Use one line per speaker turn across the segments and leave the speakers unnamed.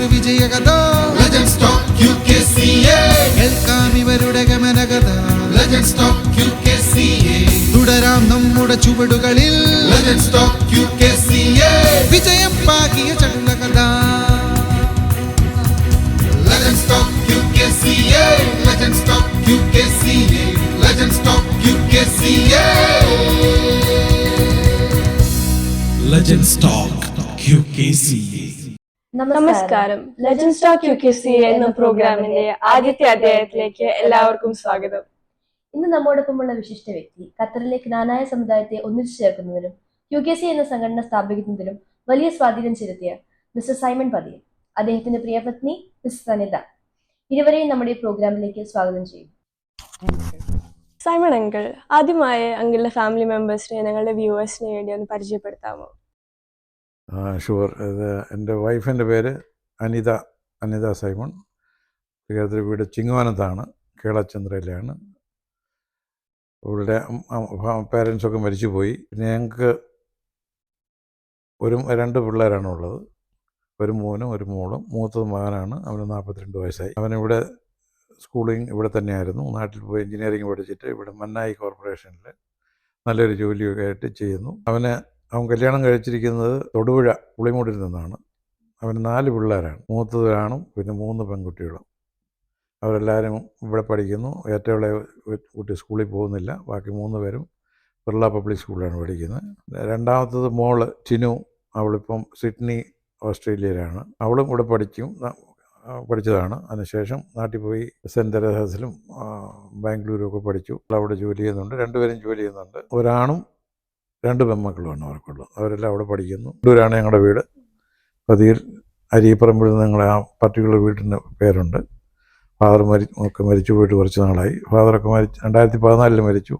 ഒരു വിജയകഥ
Legends Talk QKCA.
കേൾക്കാം ഇവരുടെ ഗമനകഥ
Legends Talk QKCA.
തുടരാം നമ്മുടെ ചുവടുകളിൽ
Legends Talk QKCA.
വിജയം പാകിയ ചടുലകഥ
Legends Talk QKCA. Legends Talk QKCA. Legends Talk QKCA.
നമസ്കാരം. Legends talk U K C എന്ന പ്രോഗ്രാമിന്റെ ആദ്യത്തെ അധ്യായത്തിലേക്ക് എല്ലാവർക്കും സ്വാഗതം.
ഇന്ന് നമ്മോടൊപ്പമുള്ള വിശിഷ്ട വ്യക്തി ഖത്തറിലെ ജ്ഞാനായ സമുദായത്തെ ഒന്നിച്ചു ചേർക്കുന്നതിനും യു കെ സി എന്ന സംഘടന സ്ഥാപിക്കുന്നതിനും വലിയ സ്വാധീനം ചെലുത്തിയ മിസ്റ്റർ സൈമൺ പതിയൻ അദ്ദേഹത്തിന്റെ പ്രിയപത്നി മിസ് സനിത. ഇരുവരെയും നമ്മുടെ പ്രോഗ്രാമിലേക്ക് സ്വാഗതം ചെയ്യും.
സൈമൺ അങ്കിൾ ആദ്യമായി അങ്കിളിന്റെ ഫാമിലി മെമ്പേഴ്സിനെ ഞങ്ങളുടെ വ്യൂവേഴ്സിന് വേണ്ടി ഒന്ന് പരിചയപ്പെടുത്താമോ?
ഷുവർ. ഇത് എന്റെ വൈഫിന്റെ പേര് അനിത അനിത സൈമൺ. കേരളത്തിലെ വീട് ചിങ്ങവനത്താണ് കേളചന്ദ്രയിലാണ്. അവളുടെ പേരൻസൊക്കെ മരിച്ചുപോയി. പിന്നെ ഞങ്ങൾക്ക് ഒരു രണ്ട് പിള്ളേരാണ് ഉള്ളത്. ഒരു മോനും ഒരു മോളും. മൂത്തത് മകനാണ് അവന് നാൽപ്പത്തിരണ്ട് വയസ്സായി. അവനിവിടെ സ്കൂളിങ് ഇവിടെ തന്നെയായിരുന്നു. നാട്ടിൽ പോയി എഞ്ചിനീയറിംഗ് പഠിച്ചിട്ട് ഇവിടെ മന്നായി കോർപ്പറേഷനിൽ നല്ലൊരു ജോലിയൊക്കെ ആയിട്ട് ചെയ്യുന്നു. അവന് അവൻ കല്യാണം കഴിച്ചിരിക്കുന്നത് തൊടുപുഴ പുളിമൂടിൽ നിന്നാണ്. അവന് നാല് പിള്ളേരാണ്. മൂത്തത് ആണും പിന്നെ മൂന്ന് പെൺകുട്ടികളും. അവരെല്ലാവരും ഇവിടെ പഠിക്കുന്നു. ഏറ്റവും ഇളയ കുട്ടി സ്കൂളിൽ പോകുന്നില്ല. ബാക്കി മൂന്ന് പേരും ബിർള പബ്ലിക് സ്കൂളിലാണ് പഠിക്കുന്നത്. രണ്ടാമത്തത് മോൾ ചിനു. അവളിപ്പം സിഡ്നി ഓസ്ട്രേലിയയിലാണ്. അവളും ഇവിടെ പഠിക്കും. പഠിച്ചതാണ്. അതിനുശേഷം നാട്ടിൽ പോയി സെന്റ് തെരേസാസിലും ബാംഗ്ലൂരും ഒക്കെ പഠിച്ചു. അവിടെ ജോലി ചെയ്യുന്നുണ്ട്. രണ്ടുപേരും ജോലി ചെയ്യുന്നുണ്ട്. ഒരാണും രണ്ട് പെൺമക്കളുമാണ് അവർക്കുള്ളത്. അവരെല്ലാം അവിടെ പഠിക്കുന്നു. ഇവരാണ് ഞങ്ങളുടെ വീട്. പതിയിൽ അരിയപ്പറമ്പിൽ നിന്ന് ഞങ്ങളെ ആ പർട്ടിക്കുലർ വീട്ടിന്റെ പേരുണ്ട്. ഫാദർ മരി ഒക്കെ മരിച്ചു പോയിട്ട് കുറച്ച് നാളായി. ഫാദറൊക്കെ മരിച്ചു രണ്ടായിരത്തി പതിനാലിൽ മരിച്ചു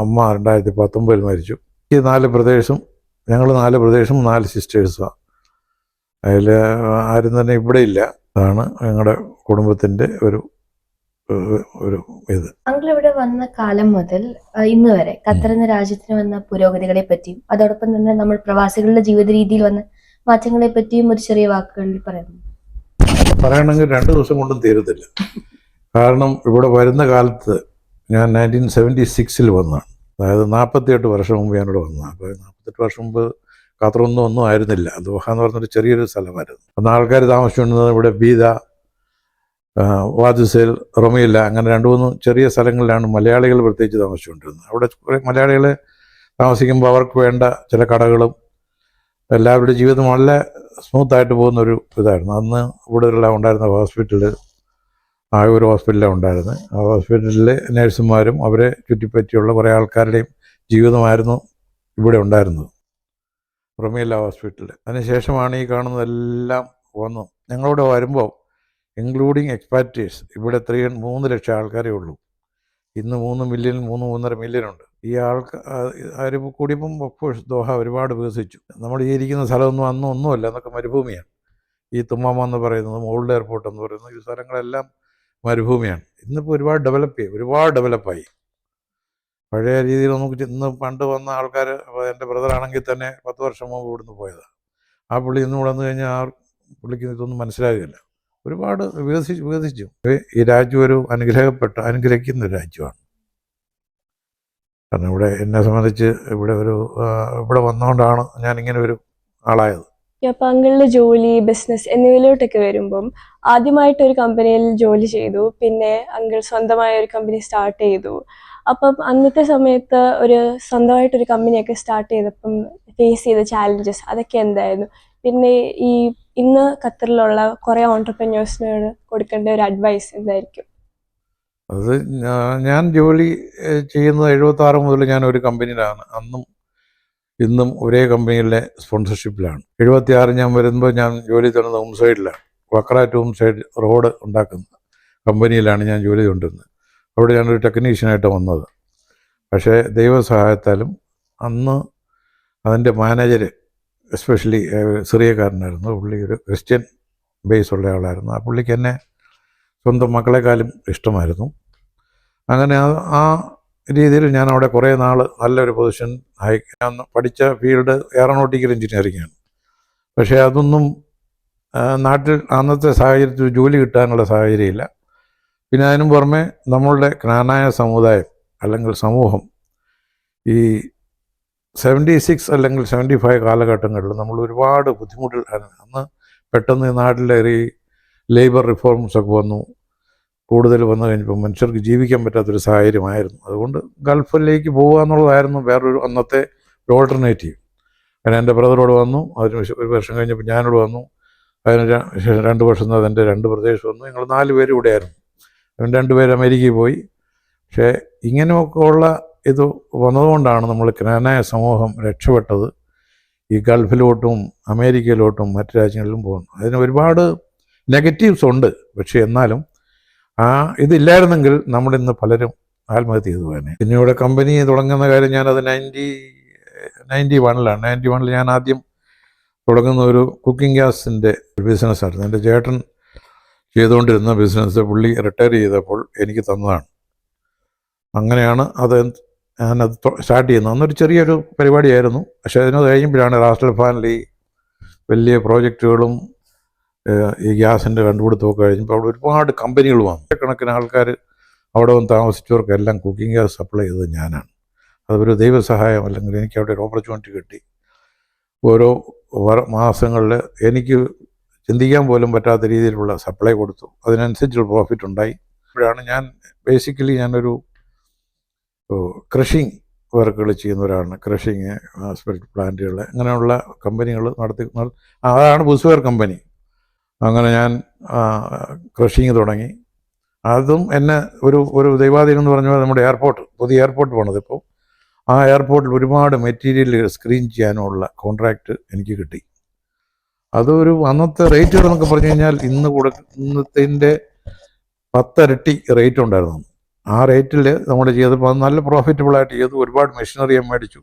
അമ്മ രണ്ടായിരത്തി പത്തൊമ്പതിൽ മരിച്ചു. ഈ നാല് പ്രദേശം ഞങ്ങൾ നാല് പ്രദേശം നാല് സിസ്റ്റേഴ്സാണ് അതിൽ ആരും തന്നെ ഇവിടെ ഇല്ല. അതാണ് ഞങ്ങളുടെ കുടുംബത്തിന്റെ ഒരു ഒരു- ഇത്.
താങ്കൾ ഇവിടെ വന്ന കാലം മുതൽ ഇന്ന് വരെ ഖത്തർ എന്ന രാജ്യത്തിന് വന്ന പുരോഗതികളെ പറ്റിയും അതോടൊപ്പം തന്നെ നമ്മൾ പ്രവാസികളുടെ ജീവിത രീതിയിൽ വന്ന മാറ്റങ്ങളെ പറ്റിയും ഒരു ചെറിയ വാക്കുകളിൽ പറയുന്നു.
പറയണമെങ്കിൽ രണ്ട് ദിവസം കൊണ്ടും തീരത്തില്ല. കാരണം ഇവിടെ വരുന്ന കാലത്ത് ഞാൻ നയന്റീൻ സെവന്റി സിക്സിൽ വന്നതാണ്. അതായത് നാൽപ്പത്തിയെട്ട് വർഷം മുമ്പ് ഞാനിവിടെ വന്നതാണ്. അപ്പോൾ നാൽപ്പത്തെട്ട് വർഷം മുമ്പ് ഖത്തറൊന്നും ഒന്നും ആയിരുന്നില്ല. ദോഹ എന്ന് പറഞ്ഞൊരു ചെറിയൊരു സ്ഥലമായിരുന്നു. അന്ന് ആൾക്കാർ താമസിച്ചുകൊണ്ടിരുന്നത് ഇവിടെ ബീദ വാദിസേൽ റൊമയില്ല അങ്ങനെ രണ്ട് മൂന്ന് ചെറിയ സ്ഥലങ്ങളിലാണ് മലയാളികൾ പ്രത്യേകിച്ച് താമസിച്ചുകൊണ്ടിരുന്നത്. അവിടെ കുറേ മലയാളികൾ താമസിക്കുമ്പോൾ അവർക്ക് വേണ്ട ചില കടകളും എല്ലാവരുടെ ജീവിതം വളരെ സ്മൂത്തായിട്ട് പോകുന്ന ഒരു ഇതായിരുന്നു. അന്ന് ഇവിടെയുള്ള ഉണ്ടായിരുന്ന ഹോസ്പിറ്റൽ ആ ഒരു ഹോസ്പിറ്റലാണ് ഉണ്ടായിരുന്നത് ആ ഹോസ്പിറ്റലിലെ നഴ്സുമാരും അവരെ ചുറ്റിപ്പറ്റിയുള്ള കുറേ ആൾക്കാരുടെയും ജീവിതമായിരുന്നു ഇവിടെ ഉണ്ടായിരുന്നത്. റൊമേല ഹോസ്പിറ്റൽ അതിനുശേഷമാണ് ഈ കാണുന്നതെല്ലാം വന്നു. ഞങ്ങളിവിടെ വരുമ്പോൾ ഇൻക്ലൂഡിങ് എക്സ്പാറ്റേഴ്സ് ഇവിടെ ത്രീ മൂന്ന് ലക്ഷം ആൾക്കാരേ ഉള്ളൂ. ഇന്ന് മൂന്ന് മില്യൺ മൂന്ന് മൂന്നര മില്യൺ ഉണ്ട്. ഈ ആൾക്ക് അവർ കൂടിയപ്പം ഒഫ്കോഴ്സ് ദോഹ ഒരുപാട് വികസിച്ചു. നമ്മൾ ഈ ഇരിക്കുന്ന സ്ഥലമൊന്നും അന്നും ഒന്നുമല്ല എന്നൊക്കെ മരുഭൂമിയാണ്. ഈ തുമ്മാമ എന്ന് പറയുന്നത് ഓൾഡ് എയർപോർട്ട് എന്ന് പറയുന്നത് ഈ സ്ഥലങ്ങളെല്ലാം മരുഭൂമിയാണ്. ഇന്നിപ്പോൾ ഒരുപാട് ഡെവലപ്പ് ചെയ്യും ഒരുപാട് ഡെവലപ്പായി പഴയ രീതിയിൽ നമുക്ക് ഇന്ന് പണ്ട് വന്ന ആൾക്കാർ എന്റെ ബ്രദറാണെങ്കിൽ തന്നെ പത്ത് വർഷം മുമ്പ് ഇവിടുന്ന് പോയതാണ് ആ പുള്ളി ഇന്ന് ഇവിടെ വന്നു കഴിഞ്ഞാൽ ആ പുള്ളിക്ക് ഇതൊന്നും മനസ്സിലാകുകയില്ല. ഒരുപാട് വികസിച്ചു വികസിച്ചു. ഈ രാജ്യം ഒരു അനുഗ്രഹപ്പെട്ട അനുഗ്രഹിക്കുന്ന ഒരു രാജ്യമാണ്. കാരണം ഇവിടെ എന്നെ സംബന്ധിച്ച് ഇവിടെ ഒരു ഇവിടെ വന്നുകൊണ്ടാണ് ഞാൻ ഇങ്ങനെ ഒരു ആളായത്.
അപ്പൊ അങ്കിളിന്റെ ജോലി ബിസിനസ് എന്നിവയിലോട്ടൊക്കെ വരുമ്പം ആദ്യമായിട്ട് ഒരു കമ്പനിയിൽ ജോലി ചെയ്തു. പിന്നെ അങ്കിൾ സ്വന്തമായ ഒരു കമ്പനി സ്റ്റാർട്ട് ചെയ്തു. അപ്പം അന്നത്തെ സമയത്ത് ഒരു സ്വന്തമായിട്ട് ഒരു കമ്പനിയൊക്കെ സ്റ്റാർട്ട് ചെയ്തപ്പം ഫേസ് ചെയ്ത ചാലഞ്ചസ് അതൊക്കെ എന്തായിരുന്നു? പിന്നെ ഈ ഇന്ന് ഖത്തറിലുള്ള കുറേ ഓണ്ടർപ്രന്യൂസിനോട് കൊടുക്കേണ്ട ഒരു അഡ്വൈസ് എന്തായിരിക്കും?
അത് ഞാൻ ജോലി ചെയ്യുന്നത് എഴുപത്തി ആറ് മുതൽ ഞാൻ ഒരു കമ്പനിയിലാണ്. അന്നും ഇന്നും ഒരേ കമ്പനിയിലെ സ്പോൺസർഷിപ്പിലാണ് എഴുപത്തി ആറ് ഞാൻ വരുമ്പോൾ ഞാൻ ജോലി തരുന്നത് ഹോം സൈഡിലാണ് വക്ര ഹോം സൈഡ് റോഡ് ഉണ്ടാക്കുന്ന കമ്പനിയിലാണ് ഞാൻ ജോലി കൊണ്ടിരുന്നത്. അവിടെ ഞാനൊരു ടെക്നീഷ്യനായിട്ട് വന്നത്. പക്ഷേ ദൈവസഹായത്താലും അന്ന് അതിന്റെ മാനേജർ എസ്പെഷ്യലി സിറിയക്കാരനായിരുന്നു പുള്ളി ഒരു ക്രിസ്ത്യൻ ബേസ് ഉള്ള ആളായിരുന്നു. ആ പുള്ളിക്ക് എന്നെ സ്വന്തം മക്കളെക്കാളും ഇഷ്ടമായിരുന്നു. അങ്ങനെ ആ രീതിയിൽ ഞാൻ അവിടെ കുറേ നാൾ നല്ലൊരു പൊസിഷൻ ആയി. ഞാൻ പഠിച്ച ഫീൽഡ് എയറോനോട്ടിക്കൽ എഞ്ചിനീയറിംഗ് ആണ്. പക്ഷേ അതൊന്നും നാട്ടിൽ അന്നത്തെ സാഹചര്യത്തിൽ ജോലി കിട്ടാനുള്ള സാഹചര്യമില്ല. പിന്നെ അതിനും പുറമെ നമ്മളുടെ ജ്ഞാനായ സമുദായം അല്ലെങ്കിൽ സമൂഹം ഈ സെവന്റി സിക്സ് അല്ലെങ്കിൽ സെവന്റി ഫൈവ് കാലഘട്ടങ്ങളിൽ നമ്മൾ ഒരുപാട് ബുദ്ധിമുട്ടിൽ അന്ന് പെട്ടെന്ന് നാട്ടിലെ ഈ ലേബർ റിഫോംസ് ഒക്കെ വന്നു. കൂടുതൽ വന്നു കഴിഞ്ഞപ്പോൾ മനുഷ്യർക്ക് ജീവിക്കാൻ പറ്റാത്തൊരു സാഹചര്യമായിരുന്നു. അതുകൊണ്ട് ഗൾഫിലേക്ക് പോകുക എന്നുള്ളതായിരുന്നു വേറൊരു അന്നത്തെ ഒരു ഓൾട്ടർനേറ്റീവ് അങ്ങനെ എന്റെ ബ്രദറോട് വന്നു. അതിന് ഒരു വർഷം കഴിഞ്ഞപ്പോൾ ഞാനോട് വന്നു. അതിന് രണ്ട് വർഷം തന്നെ എന്റെ രണ്ട് പ്രദേശം വന്നു. ഞങ്ങൾ നാല് പേരും ഇവിടെയായിരുന്നു. അവൻ രണ്ട് പേര് അമേരിക്കയിൽ പോയി. പക്ഷേ ഇങ്ങനെയൊക്കെ ഉള്ള ഇത് വന്നതുകൊണ്ടാണ് നമ്മൾ ജ്ഞാനായ സമൂഹം രക്ഷപ്പെട്ടത്. ഈ ഗൾഫിലോട്ടും അമേരിക്കയിലോട്ടും മറ്റു രാജ്യങ്ങളിലും പോകുന്നു അതിന് ഒരുപാട് നെഗറ്റീവ്സ് ഉണ്ട്. പക്ഷേ എന്നാലും ആ ഇതില്ലായിരുന്നെങ്കിൽ നമ്മുടെ ഇന്ന് പലരും ആത്മഹത്യ ചെയ്തു പോകാനെ പിന്നെ ഇവിടെ കമ്പനി തുടങ്ങുന്ന കാര്യം ഞാനത് നയന്റി നയന്റി വണ്ണിലാണ്. നയന്റി വണ്ണിൽ ഞാൻ ആദ്യം തുടങ്ങുന്ന ഒരു കുക്കിംഗ് ഗ്യാസിന്റെ ബിസിനസ്സായിരുന്നു. എന്റെ ചേട്ടൻ ചെയ്തുകൊണ്ടിരുന്ന ബിസിനസ് പുള്ളി റിട്ടയർ ചെയ്തപ്പോൾ എനിക്ക് തന്നതാണ്. അങ്ങനെയാണ് അത് ഞാനത് സ്റ്റാർട്ട് ചെയ്യുന്നത് അന്നൊരു ചെറിയൊരു പരിപാടിയായിരുന്നു. പക്ഷേ അതിന് കഴിയുമ്പോഴാണ് റാസ്റ്റൽ ഫാനിൽ വലിയ പ്രോജക്റ്റുകളും ഈ ഗ്യാസിന്റെ കണ്ടുപിടുത്തമൊക്കെ കഴിഞ്ഞപ്പോൾ അവിടെ ഒരുപാട് കമ്പനികൾ വന്നു. കണക്കിന് ആൾക്കാർ അവിടെ വന്ന് താമസിച്ചവർക്കെല്ലാം കുക്കിംഗ് ഗ്യാസ് സപ്ലൈ ചെയ്തത് ഞാനാണ്. അതൊരു ദൈവസഹായം അല്ലെങ്കിൽ എനിക്ക് അവിടെ ഒരു ഓപ്പർച്യൂണിറ്റി കിട്ടി. ഓരോ മാസങ്ങളിൽ എനിക്ക് ചിന്തിക്കാൻ പോലും പറ്റാത്ത രീതിയിലുള്ള സപ്ലൈ കൊടുത്തു. അതിനനുസരിച്ചുള്ള പ്രോഫിറ്റ് ഉണ്ടായി. അപ്പോഴാണ് ഞാൻ ബേസിക്കലി ഞാനൊരു കൃഷിങ് വർക്കുകൾ ചെയ്യുന്നവരാണ്. ക്രഷിങ് സ്പിരിറ്റ് പ്ലാന്റുകൾ അങ്ങനെയുള്ള കമ്പനികൾ നടത്തി അതാണ് ബുസ്വെയർ കമ്പനി അങ്ങനെ ഞാൻ ക്രഷിങ് തുടങ്ങി. അതും എന്നെ ഒരു ഒരു ദൈവാധീനം എന്ന് പറഞ്ഞാൽ നമ്മുടെ എയർപോർട്ട് പുതിയ എയർപോർട്ട് പോണത് ഇപ്പോൾ ആ എയർപോർട്ടിൽ ഒരുപാട് മെറ്റീരിയൽ സ്ക്രീൻ ചെയ്യാനുള്ള കോൺട്രാക്റ്റ് എനിക്ക് കിട്ടി. അതൊരു അന്നത്തെ റേറ്റുകൾ എന്നൊക്കെ പറഞ്ഞു കഴിഞ്ഞാൽ ഇന്ന് കൊടുക്കുന്നതിന്റെ പത്തരട്ടി റേറ്റ് ഉണ്ടായിരുന്നു. ആ റേറ്റിൽ നമ്മൾ ചെയ്തപ്പോൾ നല്ല പ്രോഫിറ്റബിളായിട്ട് ചെയ്തു ഒരുപാട് മെഷീനറി മേടിച്ചു.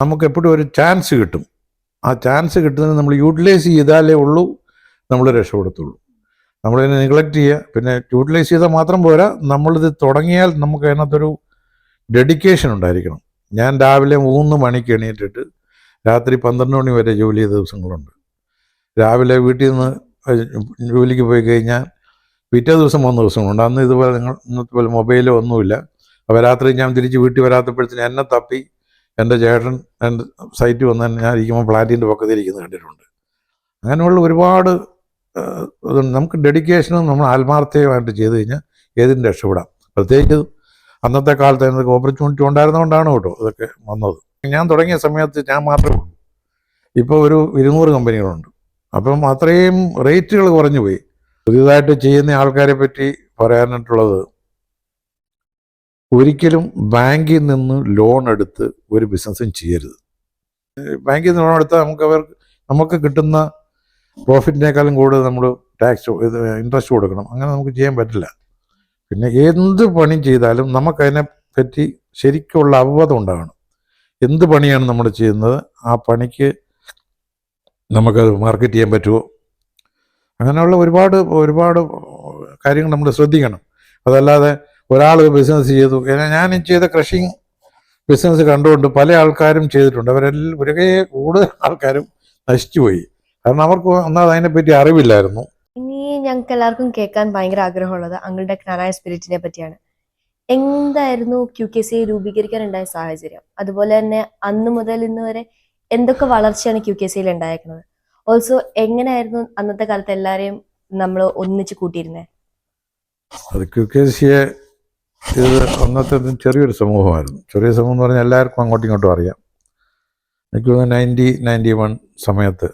നമുക്ക് എപ്പോഴും ഒരു ചാൻസ് കിട്ടും. ആ ചാൻസ് കിട്ടുന്നതിന് നമ്മൾ യൂട്ടിലൈസ് ചെയ്താലേ ഉള്ളൂ നമ്മൾ രക്ഷപ്പെടുത്തുള്ളൂ. നമ്മളിതിനെ നിഗ്ലക്റ്റ് ചെയ്യുക പിന്നെ യൂട്ടിലൈസ് ചെയ്താൽ മാത്രം പോരാ. നമ്മളിത് തുടങ്ങിയാൽ നമുക്ക് അതിനകത്തൊരു ഡെഡിക്കേഷൻ ഉണ്ടായിരിക്കണം. ഞാൻ രാവിലെ മൂന്ന് മണിക്ക് എണീറ്റിട്ട് രാത്രി പന്ത്രണ്ട് മണി വരെ ജോലി ചെയ്ത ദിവസങ്ങളുണ്ട്. രാവിലെ വീട്ടിൽ നിന്ന് ജോലിക്ക് പോയി കഴിഞ്ഞാൽ പിറ്റേ ദിവസം മൂന്ന് ദിവസം കൊണ്ട് അന്ന് ഇതുപോലെ നിങ്ങൾ ഇന്നത്തെ പോലെ മൊബൈലോ ഒന്നുമില്ല. അപ്പോൾ രാത്രി ഞാൻ തിരിച്ച് വീട്ടിൽ വരാത്തപ്പോഴത്തേന് എന്നെ തപ്പി എന്റെ ചേട്ടൻ എന്റെ സൈറ്റ് വന്ന് ഞാൻ ഇരിക്കുമ്പോൾ ഫ്ലാറ്റിന്റെ പക്കത്തിൽ ഇരിക്കുന്നത് കണ്ടിട്ടുണ്ട്. അങ്ങനെയുള്ള ഒരുപാട്. നമുക്ക് ഡെഡിക്കേഷനും നമ്മൾ ആത്മാർത്ഥമായിട്ട് ചെയ്ത് കഴിഞ്ഞാൽ ഏതിനും രക്ഷപ്പെടാം. പ്രത്യേകിച്ച് അന്നത്തെ കാലത്ത് അതിനകത്ത് ഓപ്പർച്യൂണിറ്റി ഉണ്ടായിരുന്നതുകൊണ്ടാണ് കേട്ടോ ഇതൊക്കെ വന്നത്. ഞാൻ തുടങ്ങിയ സമയത്ത് ഞാൻ മാത്രമേ ഉള്ളൂ. ഇപ്പോൾ ഒരു ഇരുന്നൂറ് കമ്പനികളുണ്ട്. അപ്പം അത്രയും റേറ്റുകൾ കുറഞ്ഞു പോയി പുതിയതായിട്ട് ചെയ്യുന്ന ആൾക്കാരെ പറ്റി പറയാനായിട്ടുള്ളത് ഒരിക്കലും ബാങ്കിൽ നിന്ന് ലോൺ എടുത്ത് ഒരു ബിസിനസ്സും ചെയ്യരുത്. ബാങ്കിൽ നിന്ന് ലോൺ എടുത്താൽ നമുക്ക് അവർ നമുക്ക് കിട്ടുന്ന പ്രോഫിറ്റിനേക്കാളും കൂടുതൽ നമ്മൾ ടാക്സ് ഇൻട്രസ്റ്റ് കൊടുക്കണം. അങ്ങനെ നമുക്ക് ചെയ്യാൻ പറ്റില്ല. പിന്നെ എന്ത് പണി ചെയ്താലും നമുക്കതിനെ പറ്റി ശരിക്കുള്ള അവബോധം ഉണ്ടാകണം. എന്ത് പണിയാണ് നമ്മൾ ചെയ്യുന്നത്? ആ പണിക്ക് നമുക്കത് മാർക്കറ്റ് ചെയ്യാൻ പറ്റുമോ? അങ്ങനെയുള്ള ഒരുപാട് ഒരുപാട് കാര്യങ്ങൾ നമ്മൾ ശ്രദ്ധിക്കണം. അതല്ലാതെ ഒരാൾ ബിസിനസ് ചെയ്തു. ഞാൻ ചെയ്ത ക്രഷിങ് ബിസിനസ് കണ്ടുകൊണ്ട് പല ആൾക്കാരും ചെയ്തിട്ടുണ്ട്. അവരെല്ലാം ഒരേ കൂടുതൽ ആൾക്കാരും നശിച്ചുപോയി. കാരണം അവർക്ക് ഒന്നാമത് അതിനെപ്പറ്റി അറിവില്ലായിരുന്നു.
ഇനി ഞങ്ങൾക്ക് എല്ലാവർക്കും കേൾക്കാൻ ഭയങ്കര ആഗ്രഹമുള്ളത് അങ്ങളുടെ ക്നാനായ സ്പിരിറ്റിനെ പറ്റിയാണ്. എന്തായിരുന്നു ക്യു കെ സി രൂപീകരിക്കാനുണ്ടായ സാഹചര്യം? അതുപോലെ തന്നെ അന്ന് മുതൽ ഇന്ന് വരെ എന്തൊക്കെ വളർച്ചയാണ് ക്യു കെ സിയിൽ ഉണ്ടായേക്കുന്നത്? ഓൾസോ എങ്ങനെയായിരുന്നു അന്നത്തെ കാലത്ത് എല്ലാവരെയും നമ്മൾ ഒന്നിച്ച് കൂട്ടിയിരുന്നത്
അത് ക്യു കെ സിയെ ഇത് അന്നത്തെ ചെറിയൊരു സമൂഹമായിരുന്നു. ചെറിയ സമൂഹം എന്ന് പറഞ്ഞാൽ എല്ലാവർക്കും അങ്ങോട്ടും ഇങ്ങോട്ടും അറിയാം. എനിക്ക് തോന്നുന്നു നയന്റി നയന്റി വൺ സമയത്ത്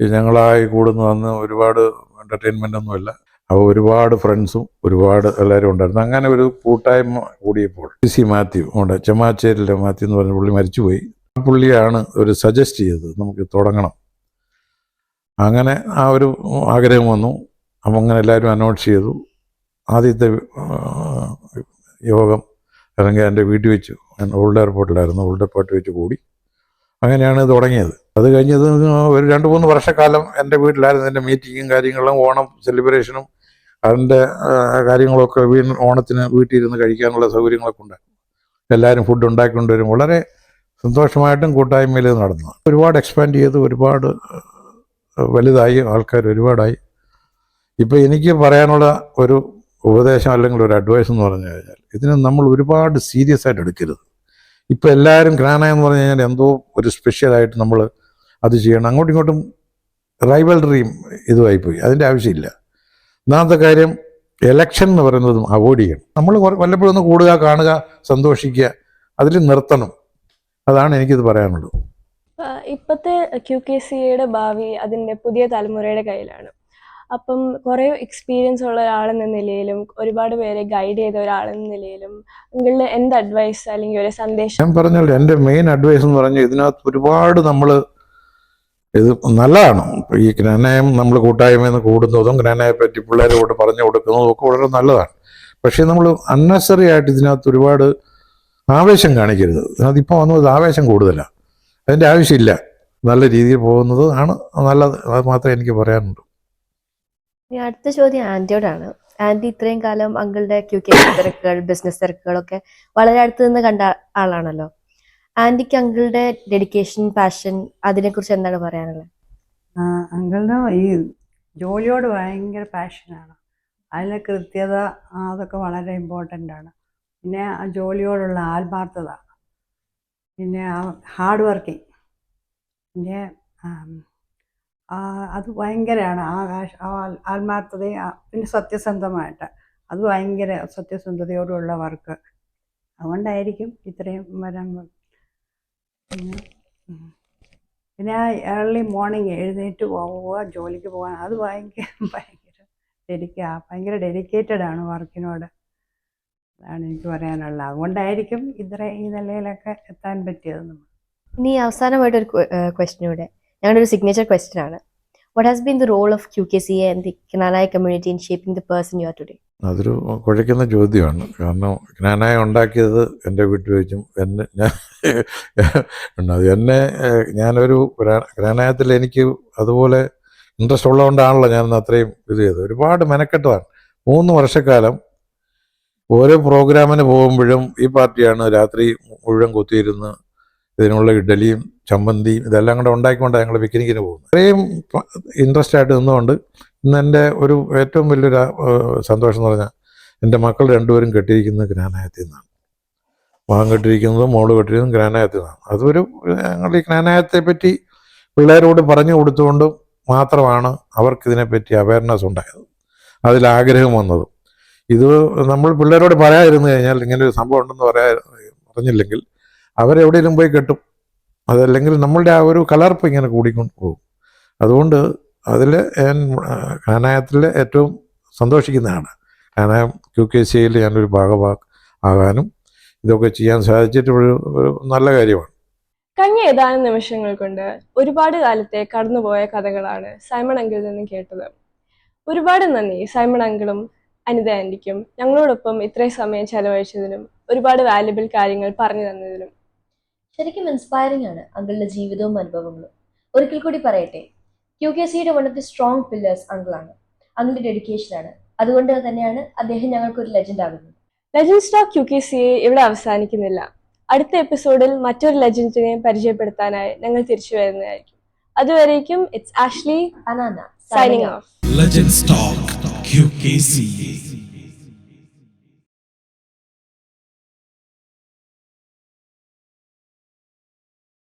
ഞങ്ങളായി കൂടുന്ന അന്ന് ഒരുപാട് എന്റർടൈൻമെന്റ് ഒന്നുമില്ല അപ്പോൾ ഒരുപാട് ഫ്രണ്ട്സും ഒരുപാട് എല്ലാവരും ഉണ്ടായിരുന്നു. അങ്ങനെ ഒരു കൂട്ടായ്മ കൂടിയപ്പോൾ സി മാത്യു ഉണ്ട്. ചെമ്മാച്ചേരിലെ മാത്യു എന്ന് പറഞ്ഞ പുള്ളി മരിച്ചുപോയി. ആ പുള്ളിയാണ് ഒരു സജസ്റ്റ് ചെയ്തത് നമുക്ക് തുടങ്ങണം. അങ്ങനെ ആ ഒരു ആഗ്രഹം വന്നു. അപ്പം അങ്ങനെ എല്ലാവരും അനൗൺസ് ചെയ്തു. ആദ്യത്തെ യോഗം അല്ലെങ്കിൽ എന്റെ വീട്ടിൽ വെച്ച് ഓൾഡ് എയർപോർട്ടിലായിരുന്നു. ഓൾഡ് എയർപോർട്ടിൽ വെച്ച് കൂടി അങ്ങനെയാണ് തുടങ്ങിയത്. അത് കഴിഞ്ഞത് ഒരു രണ്ട് മൂന്ന് വർഷക്കാലം എന്റെ വീട്ടിലായിരുന്നു. എന്റെ മീറ്റിങ്ങും കാര്യങ്ങളും ഓണം സെലിബ്രേഷനും അതിന്റെ കാര്യങ്ങളൊക്കെ വീ ഓണത്തിന് വീട്ടിൽ ഇരുന്ന് കഴിക്കാനുള്ള സൗകര്യങ്ങളൊക്കെ ഉണ്ടായിരുന്നു എല്ലാവരും ഫുഡ് ഉണ്ടാക്കിക്കൊണ്ടുവരും. വളരെ സന്തോഷമായിട്ടും കൂട്ടായ്മയിൽ നടന്നു. ഒരുപാട് എക്സ്പാൻഡ് ചെയ്ത്. ഒരുപാട് വലുതായി ആൾക്കാർ ഒരുപാടായി. ഇപ്പോൾ എനിക്ക് പറയാനുള്ള ഒരു ഉപദേശം അല്ലെങ്കിൽ ഒരു അഡ്വൈസ് എന്ന് പറഞ്ഞു കഴിഞ്ഞാൽ ഇതിനെ നമ്മൾ ഒരുപാട് സീരിയസ് ആയിട്ട് എടുക്കരുത്. ഇപ്പോൾ എല്ലാവരും ഗ്രാന എന്ന് പറഞ്ഞു കഴിഞ്ഞാൽ എന്തോ ഒരു സ്പെഷ്യലായിട്ട് നമ്മൾ അത് ചെയ്യണം. അങ്ങോട്ടും ഇങ്ങോട്ടും റൈവൽറിയും ഇതുമായിപ്പോയി അതിന്റെ ആവശ്യമില്ല. ഒന്നാമത്തെ കാര്യം എലക്ഷൻ എന്ന് പറയുന്നതും അവോയ്ഡ് ചെയ്യണം. നമ്മൾ വല്ലപ്പോഴും ഒന്ന് കൂടുക കാണുക സന്തോഷിക്കുക അതിൽ നിർത്തണം. അതാണ് എനിക്കിത് പറയാനുള്ളത്.
ഇപ്പോഴത്തെ ക്യു കെ സി എയുടെ ഭാവി അതിന്റെ പുതിയ തലമുറയുടെ കയ്യിലാണ്. അപ്പം കുറേ എക്സ്പീരിയൻസ് ഉള്ള ഒരാളെന്ന നിലയിലും ഒരുപാട് പേരെ ഗൈഡ് ചെയ്ത ഒരാളെന്ന നിലയിലും നിങ്ങളുടെ എന്ത് അഡ്വൈസ് അല്ലെങ്കിൽ ഒരു സന്ദേശം?
ഞാൻ പറഞ്ഞല്ലോ എന്റെ മെയിൻ അഡ്വൈസ് എന്ന് പറഞ്ഞാൽ ഇതിനകത്ത് ഒരുപാട് നമ്മൾ ഇത് നല്ലതാണ്. ഈ ജ്ഞാനായം നമ്മൾ കൂട്ടായ്മയിൽ കൂടുന്നതും ജ്ഞാനായെ പറ്റി പിള്ളേരെ കൂടെ പറഞ്ഞു കൊടുക്കുന്നതും ഒക്കെ വളരെ നല്ലതാണ്. പക്ഷേ നമ്മൾ അൺനെസറി ആയിട്ട് ഇതിനകത്ത് ഒരുപാട് ആവേശം കാണിക്കരുത്. അതിപ്പോൾ വന്നത് ആവേശം കൂടുതലാണ് അതിന്റെ ആവശ്യമില്ല. നല്ല രീതിയിൽ പോകുന്നത് ആണ് നല്ലത്. അത് മാത്രമേ എനിക്ക് പറയാനുണ്ട്
ഇനി അടുത്ത ചോദ്യം ആന്റിയോടാണ്. ആന്റി ഇത്രയും കാലം അങ്കിളുടെ ക്യു കെ തിരക്കുകൾ ബിസിനസ് തിരക്കുകളൊക്കെ വളരെ അടുത്ത് നിന്ന് കണ്ട ആളാണല്ലോ. ആന്റിക്ക് അങ്കിളുടെ ഡെഡിക്കേഷൻ പാഷൻ അതിനെക്കുറിച്ച് എന്താണ് പറയാനുള്ളത്?
അങ്കിളിന് ഈ ജോലിയോട് ഭയങ്കര പാഷനാണ് അതിലെ കൃത്യത അതൊക്കെ വളരെ ഇമ്പോർട്ടന്റ് ആണ്. പിന്നെ ആ ജോലിയോടുള്ള ആത്മാർത്ഥത പിന്നെ ഹാർഡ് വർക്കിംഗ് പിന്നെ അത് ഭയങ്കരമാണ് ആ ആശ- ആ ആത്മാർത്ഥതയും പിന്നെ സത്യസന്ധമായിട്ട്. അത് ഭയങ്കര സത്യസന്ധതയോടുള്ള വർക്ക് അതുകൊണ്ടായിരിക്കും ഇത്രയും വരാൻ പിന്നെ. പിന്നെ ഏർലി മോർണിംഗ് എഴുന്നേറ്റ് പോവുക ജോലിക്ക് പോകാൻ. അത് ഭയങ്കര ഭയങ്കര ഡെഡിക്ക ഭയങ്കര ഡെഡിക്കേറ്റഡ് ആണ് വർക്കിനോട് അതാണ് എനിക്ക് പറയാനുള്ളത് അതുകൊണ്ടായിരിക്കും ഇത്ര ഈ നിലയിലൊക്കെ എത്താൻ പറ്റിയത് നമ്മൾ
ഇനി അവസാനമായിട്ട് ഒരു ക്വസ്റ്റ്യൻ കൂടെ ഞങ്ങളുടെ ഒരു സിഗ്നേച്ചർ ക്വസ്റ്റ്യൻ ആണ്. What has been the role of Q K C and the Knanaya community in shaping the person you are today
അതൊരു കുഴയ്ക്കുന്ന ചോദ്യമാണ്. കാരണം ജ്ഞാനായ ഉണ്ടാക്കിയത് എന്റെ വീട്ടിൽ വെച്ചും എന്നെ ഞാൻ. അത് എന്നെ ഞാനൊരു ജ്ഞാനായത്തിൽ എനിക്ക് അതുപോലെ ഇൻട്രസ്റ്റ് ഉള്ളതുകൊണ്ടാണല്ലോ ഞാൻ അത്രയും ഇത് ചെയ്തത്. ഒരുപാട് മെനക്കെട്ടതാണ്. മൂന്ന് വർഷക്കാലം ഓരോ പ്രോഗ്രാമിന് പോകുമ്പോഴും ഈ പാർട്ടിയാണ് രാത്രി മുഴുവൻ കുത്തിയിരുന്ന് ഇതിനുള്ള ഇഡലിയും ചമ്മന്തിയും ഇതെല്ലാം കൂടെ ഉണ്ടാക്കിക്കൊണ്ടാണ് ഞങ്ങൾ പിക്നിക്കിന് പോകുന്നത്. അത്രയും ഇൻട്രസ്റ്റ് ആയിട്ട് നിന്നുകൊണ്ട് ഇന്ന് എന്റെ ഒരു ഏറ്റവും വലിയൊരു സന്തോഷം എന്ന് പറഞ്ഞാൽ എന്റെ മക്കൾ രണ്ടുപേരും കെട്ടിയിരിക്കുന്നത് ഗ്രാനായത്തിൽ നിന്നാണ്. മകൻ കെട്ടിയിരിക്കുന്നതും മോൾ കെട്ടിയിരിക്കുന്നതും ഗ്രാനായത്തിൽ നിന്നാണ്. അതൊരു ഞങ്ങൾ ഈ ഗ്രാനായത്തെ പറ്റി പിള്ളേരോട് പറഞ്ഞു കൊടുത്തുകൊണ്ട് മാത്രമാണ് അവർക്ക് ഇതിനെപ്പറ്റി അവയർനെസ് ഉണ്ടായത് അതിലാഗ്രഹം വന്നതും. ഇത് നമ്മൾ പിള്ളേരോട് പറയാതിരുന്നു കഴിഞ്ഞാൽ ഇങ്ങനെ ഒരു സംഭവം ഉണ്ടെന്ന് പറയാ പറഞ്ഞില്ലെങ്കിൽ അവരെവിടെയെങ്കിലും പോയി കെട്ടും. അതല്ലെങ്കിൽ നമ്മളുടെ ആ ഒരു കലർപ്പ് ഇങ്ങനെ കൂടിക്കൊണ്ട് പോകും. അതുകൊണ്ട് അതിൽ ഞാൻ കാനായത്തിൽ ഏറ്റവും സന്തോഷിക്കുന്നതാണ്. കാനായം ക്യു കെ സി ഐയിൽ ഞാനൊരു ഭാഗഭാ ആകാനും ഇതൊക്കെ ചെയ്യാൻ സാധിച്ചിട്ട് ഒരു നല്ല കാര്യമാണ്.
കഴിഞ്ഞ ഏതാനും നിമിഷങ്ങൾ കൊണ്ട് ഒരുപാട് കാലത്തെ കടന്നുപോയ കഥകളാണ് സൈമൺ അങ്കിളിൽ നിന്ന് കേട്ടത്. ഒരുപാട് നന്ദി സൈമൺ അങ്കിളും അനിത ആന്റിക്കും ഞങ്ങളോടൊപ്പം ഇത്രയും സമയം ചെലവഴിച്ചതിനും ഒരുപാട് വാല്യുബിൾ കാര്യങ്ങൾ പറഞ്ഞു തന്നതിനും
ശരിക്കും ഇൻസ്പയറിംഗ് ആണ് അങ്കിളിന്റെ ജീവിതവും അനുഭവങ്ങളും. ഒരിക്കൽ കൂടി പറയട്ടെ യു കെ സിയുടെ one of the strong pillars അങ്കിളാണ് അങ്കിളുടെ ഡെഡിക്കേഷൻ ആണ്. അതുകൊണ്ട് തന്നെയാണ് അദ്ദേഹം ഞങ്ങൾക്ക് ഒരു ലെജൻഡ് ആകുന്നത്.
Legends talk U K C A ഇവിടെ അവസാനിക്കുന്നില്ല. അടുത്ത എപ്പിസോഡിൽ മറ്റൊരു ലെജൻഡിനെ പരിചയപ്പെടുത്താനായി ഞങ്ങൾ തിരിച്ചു വരുന്നതായിരിക്കും. അതുവരേക്കും it's Ashley
അനാന
signing off
Legends que eu quisesse.